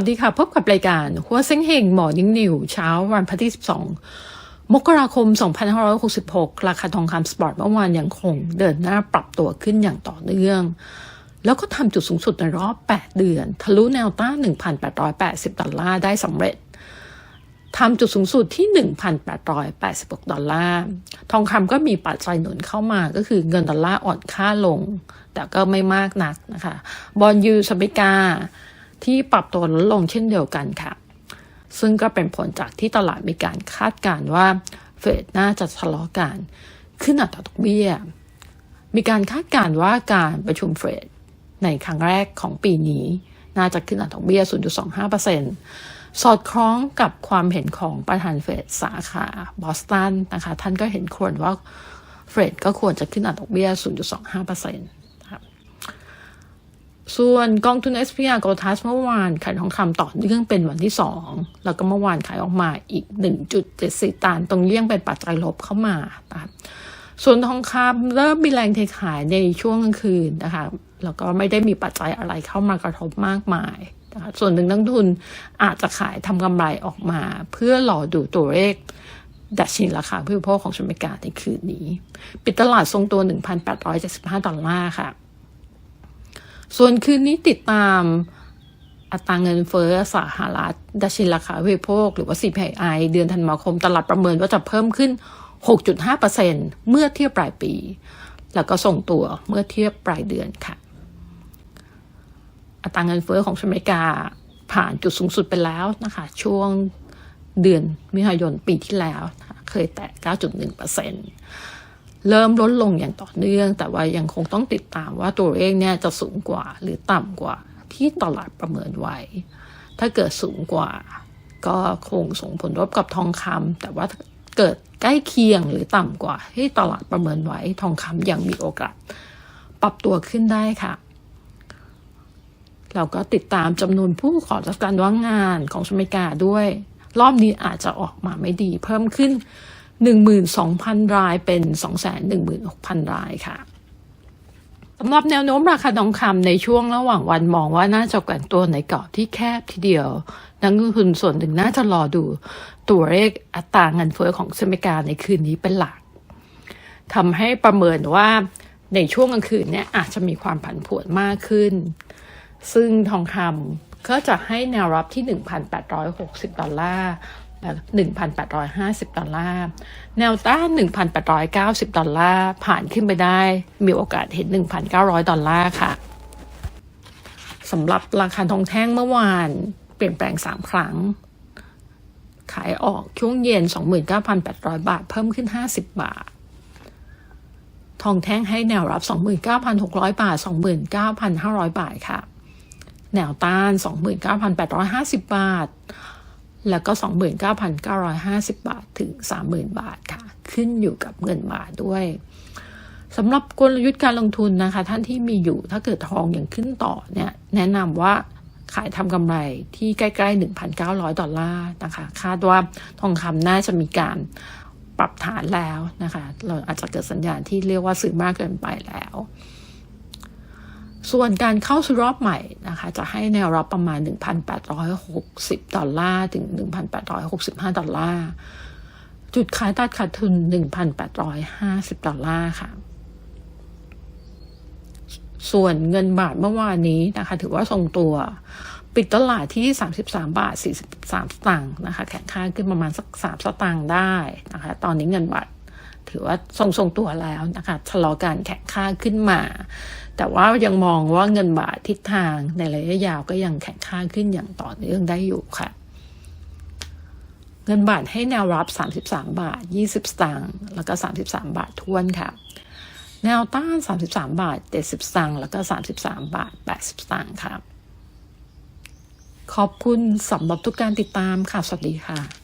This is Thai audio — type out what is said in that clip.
สวัสดีค่ะ พบกับรายการหัวเซ็งเฮงหมอนิ่งนิวเช้าวันพฤหัสที่12 มกราคม 2566 ราคาทองคำสปอร์ตเมื่อวานยังคงเดินหน้าปรับตัวขึ้นอย่างต่อเนื่อง แล้วก็ทำจุดสูงสุดในรอบ 8 เดือน ทะลุแนวต้าน 1,880 ดอลลาร์ได้สำเร็จทำจุดสูงสุดที่ 1,886 ดอลลาร์ ทองคำก็มีปัจจัยหนุนเข้ามาก็คือเงินดอลลาร์อ่อนค่าลง แต่ก็ไม่มากนักนะคะ บอลยูสเมริกา ที่ปรับตัวลดลงเช่นเดียวกันค่ะ ซึ่งก็เป็นผลจากที่ตลาดมีการคาดการณ์ว่าเฟดน่าจะทะเลาะกันขึ้นอัตราดอกเบี้ย มีการคาดการณ์ว่าการประชุมเฟดในครั้งแรกของปีนี้ น่าจะขึ้นอัตราดอกเบี้ย 0.25%สอดคล้องกับความเห็นของประธานเฟดสาขาบอสตันนะคะ ท่านก็เห็นควรว่าเฟดก็ควรจะขึ้นอัตราดอกเบี้ย 0.25%น ส่วนกองทุน SPR g o t a s เมื่อวานขายทองคำต่อเนื่องเป็นวันที่ 2 แล้วก็เมื่อวานขายออกมาอีก 1.74ตานตรงเลี่ยงเป็นปัจจัยลบเข้ามาส่วนทองคำเริ่มมีแรงเทขายในช่วงกลางคืนนะคะแล้วก็ไม่ได้มีปัจจัยอะไรเข้ามากระทบมากมายนะคะส่วนหนึ่งนักทุนอาจจะขายทำกำไรออกมา เพื่อรอดูตัวเลขดัชนีราคาผู้บริโภคของสหรัฐอเมริกาในคืนนี้ ปิดตลาดทรงตัว 1,875 ดอลลาร์ค่ะ ส่วนคืนนี้ติดตามอัตราเงินเฟ้อสหรัฐดัชนีราคาผู้บริโภค หรือว่า CPI เดือนธันวาคมตลาดประเมินว่าจะเพิ่มขึ้น 6.5%เมื่อเทียบปลายปี แล้วก็ส่งตัวเมื่อเทียบปลายเดือนค่ะ อัตราเงินเฟ้อของสหรัฐอเมริกาผ่านจุดสูงสุดไปแล้วนะคะ ช่วงเดือนมิถุนายนปีที่แล้ว เคยแตะ 9.1%เเริ่มลดลงอย่างต่อเนื่อง แต่ว่ายังคงต้องติดตามว่าตัวเลขเนี่ยจะสูงกว่าหรือต่ำกว่าที่ตลาดประเมินไว้ ถ้าเกิดสูงกว่า ก็คงส่งผลลบกับทองคำแต่ว่าเกิดใกล้เคียงหรือต่ำกว่าที่ตลาดประเมินไว้ทองคำยังมีโอกาสปรับตัวขึ้นได้ค่ะ เราก็ติดตามจำนวนผู้ขอรับการว่างงานของสมิกาด้วย รอบนี้อาจจะออกมาไม่ดีเพิ่มขึ้น 12,000 รายเป็น 216,000 รายค่ะสำหรับแนวโน้มราคาทองคำในช่วงระหว่างวันมองว่าน่าจะแกว่งตัวในกรอบที่แคบทีเดียว นักลงทุนส่วนหนึ่งน่าจะรอดูตัวเลขอัตราเงินเฟ้อของสหรัฐอเมริกาในคืนนี้เป็นหลักทำให้ประเมินว่าในช่วงกลางคืนเนี่ยอาจจะมีความผันผวนมากขึ้น ซึ่งทองคำก็จะให้แนวรับที่ 1,860 ดอลลาร์ 1,850 ดอลลาร์ แนวต้าน 1,890 ดอลลาร์ ผ่านขึ้นไปได้ มีโอกาสเห็น 1,900 ดอลลาร์ค่ะ สำหรับราคาทองแท่งเมื่อวาน เปลี่ยนแปลง 3 ครั้ง ขายออกช่วงเย็น 29,800 บาท เพิ่มขึ้น 50 บาท ทองแท่งให้แนวรับ 29,600 บาท 29,500 บาทค่ะ แนวต้าน 29,850 บาท แล้วก็ 29,950 บาทถึง 30,000 บาทค่ะ ขึ้นอยู่กับเงินบาทด้วยสำหรับกลยุทธ์การลงทุนนะคะ ท่านที่มีอยู่ถ้าเกิดทองอย่างขึ้นต่อเนี่ยแนะนำว่าขายทำกำไรที่ใกล้ๆ 1,900 ดอลลาร์นะคะ คาดว่าทองคำน่าจะมีการปรับฐานแล้วนะคะ เราอาจจะเกิดสัญญาณที่เรียกว่าซื้อมากเกินไปแล้ว ส่วนการเข้าสู่รอบใหม่นะคะ จะให้แนวรับประมาณ 1,860 ดอลลาร์ถึง 1,865 ดอลลาร์ จุดขายตัดขาดทุน 1,850 ดอลลาร์ค่ะ ส่วนเงินบาทเมื่อวานนี้นะคะ ถือว่าทรงตัวปิดตลาดที่ 33 บาท 43 สตางค์นะคะ แข็งค่าขึ้นประมาณสัก 3 สตางค์ได้นะคะ ตอนนี้เงินบาท ถือว่าทรงทรงตัวแล้วนะคะชะลอการแข็งค่าขึ้นมา แต่ว่ายังมองว่าเงินบาททิศทางในระยะยาวก็ยังแข็งค่าขึ้นอย่างต่อเนื่องได้อยู่ค่ะเงินบาทให้แนวรับ 33 บาท 20 สตางค์แล้วก็ 33 บาททวนค่ะ แนวต้าน 33 บาท 70 สตางค์แล้วก็ 33 บาท 80 สตางค์ค่ะ ขอบคุณสำหรับทุกการติดตามค่ะ สวัสดีค่ะ